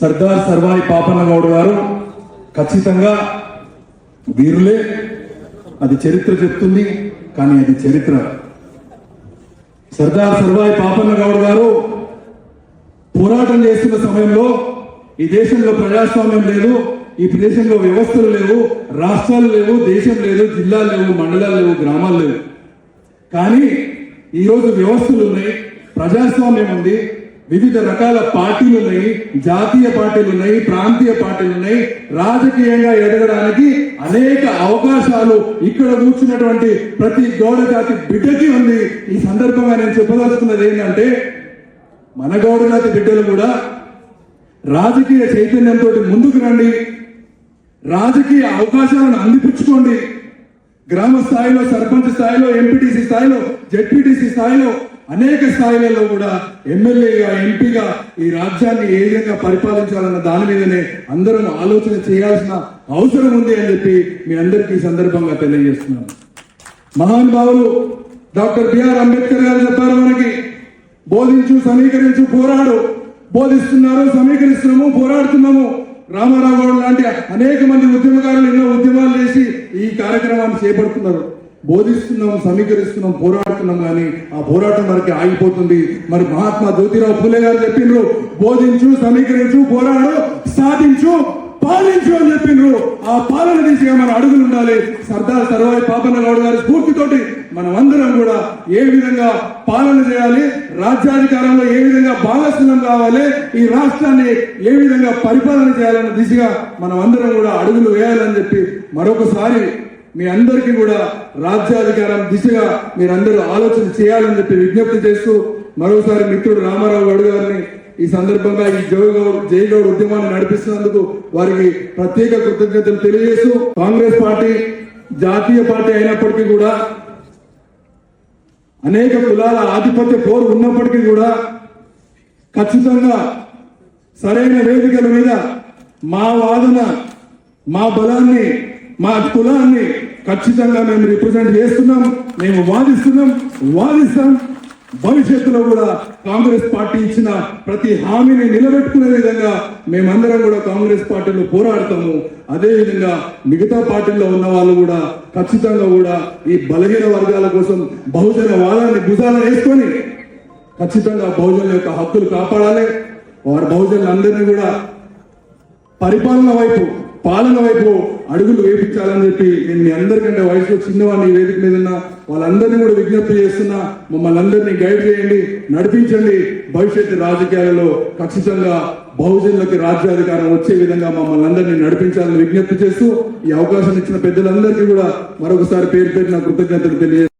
సర్దార్ సర్వాయి పాపన్న గౌడ్ గారు ఖచ్చితంగా వీరులే. అది చరిత్ర చెప్తుంది కానీ అది చరిత్ర. సర్దార్ సర్వాయి పాపన్న గౌడ్ గారు పోరాటం చేస్తున్న సమయంలో ఈ దేశంలో ప్రజాస్వామ్యం లేదు ఈ ప్రదేశంలో వ్యవస్థలు లేవు రాష్ట్రాలు లేవు దేశం లేదు జిల్లాలు లేవు మండలాలు లేవు గ్రామాలు లేవు. కానీ ఈరోజు వ్యవస్థలు ఉన్నాయి ప్రజాస్వామ్యం ఉంది వివిధ రకాల పార్టీలు జాతీయ పార్టీలు ఉన్నాయి ప్రాంతీయ పార్టీలు ఉన్నాయి. రాజకీయంగా ఎదగడానికి అనేక అవకాశాలు ఇక్కడ కూర్చున్నటువంటి ప్రతి గౌడ జాతి బిడ్డకి ఉంది. ఈ సందర్భంగా నేను చెప్పదలుచుకున్నది ఏంటంటే మన గౌడ జాతి బిడ్డలు కూడా రాజకీయ చైతన్యంతో ముందుకు రండి. రాజకీయ అవకాశాలను అందిపుచ్చుకోండి. గ్రామ స్థాయిలో సర్పంచ్ స్థాయిలో ఎంపీటీసీ స్థాయిలో జెడ్పీటీసీ స్థాయిలో అనేక స్థాయిలలో కూడా ఎమ్మెల్యేగా ఎంపీగా ఈ రాజ్యాన్ని ఏ విధంగా పరిపాలించాలన్న దాని మీదనే అందరం ఆలోచన చేయాల్సిన అవసరం ఉంది అని చెప్పి మీ అందరికీ సందర్భంగా తెలియజేస్తున్నాను. మహానుభావులు డాక్టర్ బిఆర్ అంబేద్కర్ గారు చెప్పారు మనకి బోధించు సమీకరించు పోరాడు. బోధిస్తున్నారు సమీకరిస్తున్నాము పోరాడుతున్నాము. రామారావు గౌడ్ లాంటి అనేక మంది ఉద్యమకారులు ఎన్నో ఉద్యమాలు చేసి ఈ కార్యక్రమాన్ని చేపడుతున్నారు. బోధిస్తున్నాం సమీకరిస్తున్నాం పోరాడుతున్నాం కానీ ఆ పోరాటం మనకి ఆగిపోతుంది. మరి మహాత్మా జ్యోతిరావు ఫులే గారు చెప్పిండ్రు బోధించు సమీకరించు పోరాడు సాధించు. పాలించు అని చెప్పిండ్రు ఆ పాలన దిశగా మన అడుగులు ఉండాలి. సర్దార్ సర్వాయి పాపన్న గౌడ్ గారి స్ఫూర్తితోటి మనం అందరం కూడా ఏ విధంగా పాలన చేయాలి రాజ్యాధికారంలో ఏ విధంగా భాగస్వామ్యం కావాలి ఈ రాష్ట్రాన్ని ఏ విధంగా పరిపాలన చేయాలన్న దిశగా మనం అందరం కూడా అడుగులు వేయాలని చెప్పి మరొకసారి మీ అందరికీ కూడా రాజ్యాధికారం దిశగా మీరందరూ ఆలోచన చేయాలని చెప్పి విజ్ఞప్తి చేస్తూ మరోసారి మిత్రుడు రామారావు గౌడ్ ఈ సందర్భంగా ఈ జయగౌడ్ జయగౌడ్ ఉద్యమాన్ని నడిపిస్తున్నందుకు వారికి ప్రత్యేక కృతజ్ఞతలు తెలియజేస్తూ కాంగ్రెస్ పార్టీ జాతీయ పార్టీ అయినప్పటికీ కూడా అనేక కులాల ఆధిపత్య పోరు ఉన్నప్పటికీ కూడా ఖచ్చితంగా సరైన వేదికల మీద మా వాదన మా బలాన్ని మా కులాన్ని ఖచ్చితంగా మేము రిప్రజెంట్ చేస్తున్నాం మేము వాదిస్తున్నాం వాదిస్తాం. భవిష్యత్తులో కూడా కాంగ్రెస్ పార్టీ ఇచ్చిన ప్రతి హామీని నిలబెట్టుకునే విధంగా మేమందరం కూడా కాంగ్రెస్ పార్టీలో పోరాడతాము. అదేవిధంగా మిగతా పార్టీల్లో ఉన్న వాళ్ళు కూడా ఖచ్చితంగా కూడా ఈ బలహీన వర్గాల కోసం బహుజన వాదాన్ని భుజాలను వేసుకొని ఖచ్చితంగా బహుజనుల యొక్క హక్కులు కాపాడాలి. వారి బహుజనులందరినీ కూడా పరిపాలన వైపు పాలన వైపు అడుగులు వేపించాలని చెప్పి నేను మీ అందరికంటే వయసులో చిన్నవాడిని వేదిక మీద ఉన్న వాళ్ళందరినీ కూడా విజ్ఞప్తి చేస్తున్నా. మమ్మల్ని అందరినీ గైడ్ చేయండి నడిపించండి. భవిష్యత్తు రాజకీయాలలో ఖచ్చితంగా బహుజనులకి రాజ్యాధికారం వచ్చే విధంగా మమ్మల్ని అందరినీ నడిపించాలని విజ్ఞప్తి చేస్తూ ఈ అవకాశం ఇచ్చిన పెద్దలందరికీ కూడా మరొకసారి పేరు పెట్టిన కృతజ్ఞతలు తెలియజేస్తాను